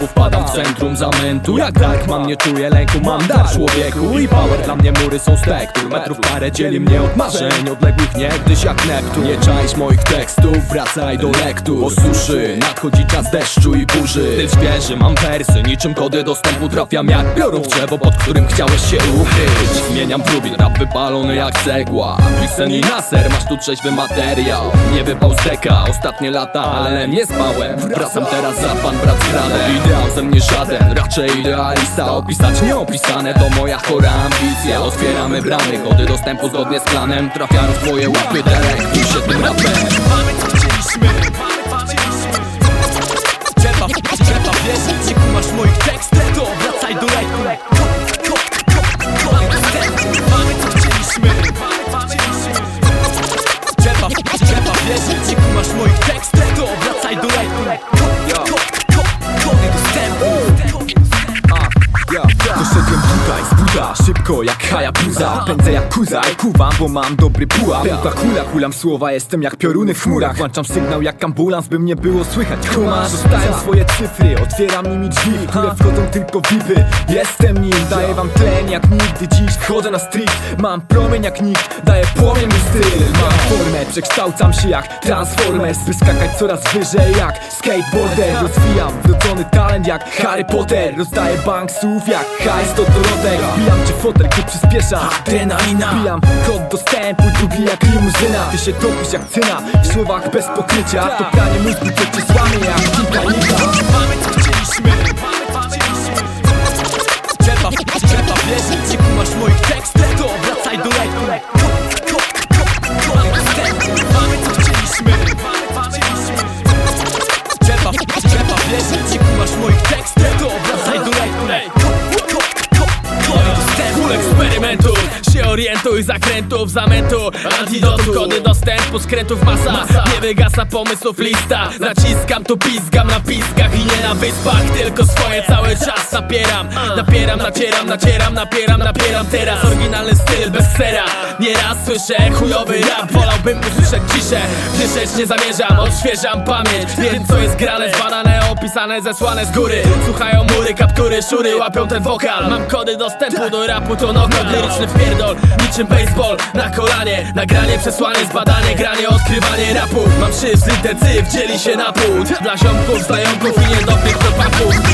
bo wpadam w centrum zamętu. Jak Darkman nie czuję lęku, mam dar człowieku I power dla mnie. Mury są spektrum Metrów parę dzieli mnie od marzeń. Odległych niegdyś jak Neptun. Nie czaisz moich tekstów, wracaj do lektur. Po suszy, nadchodzi czas deszczu i burzy. Ty świeży, mam wersy, niczym kody dostępu Trafiam jak piorun w drzewo, pod którym chciałeś się ukryć Zmieniam trubin, rap wypalony jak cegła. Pisen i naser, masz tu trzeźwy materiał. Nie wypał z deka, ostatnie lata, ale nie spałem. Wracam teraz za pan brat z Ideał ze mnie żaden, raczej idealista Opisać nieopisane to moja chora ambicja. Otwieramy bramy, kody dostępu zgodnie z planem. Trafiają w twoje łapy, delektuj się tym rapem. Mamy co chcieliśmy szybko jak Hayabusa Pędzę jak kuza i kuwam, bo mam dobry pułap. Pękła kula, kulam słowa, jestem jak pioruny w chmurach. Włączam sygnał jak ambulans, by mnie było słychać. Kumasz, zostają swoje cyfry, otwieram nimi drzwi które wchodzą tylko vipy Jestem nim, daję wam tlen jak nigdy. Dziś Wchodzę na street, mam promień jak nikt Daję płomień mój styl, mam formę Przekształcam się jak Transformers By skakać coraz wyżej jak skateboarder. Rozwijam wrodzony talent jak Harry Potter Rozdaję banksów jak hajs do dorotek Bijam cię fotel, gdy przyspiesza Adrenalina. Bijam kod dostępu, drugi jak limuzyna. Ty się topisz jak cyna, w słowach bez pokrycia. To pranie mózgu, to cię złamie jak Titanica Mamy co chcieliśmy. Trzeba, orientuj, zakrętów, zamętu Antidotum, kody dostępu, skrętów masa. Nie wygasa pomysłów lista Naciskam tu pizgam na piskach i nie na wyspach Tylko swoje czas napieram. Napieram, nacieram, nacieram, napieram, napieram Teraz. Oryginalny styl bez sera. Nieraz słyszę chujowy rap Wolałbym usłyszeć ciszę. Krzyczeć nie zamierzam, odświeżam pamięć. Wiem co jest grane, zbadane, opisane, zesłane z góry. Słuchają mury, kaptury, szury, łapią ten wokal. Mam kody dostępu do rapu, to knockout Liryczny wpierdol, niczym baseball Na kolanie, nagranie, przesłanie, zbadanie Granie, odkrywanie rapu. Mam szyf, liter cyf, dzieli się na pół. Dla ziomków, znajomków i niedobrych chłopaków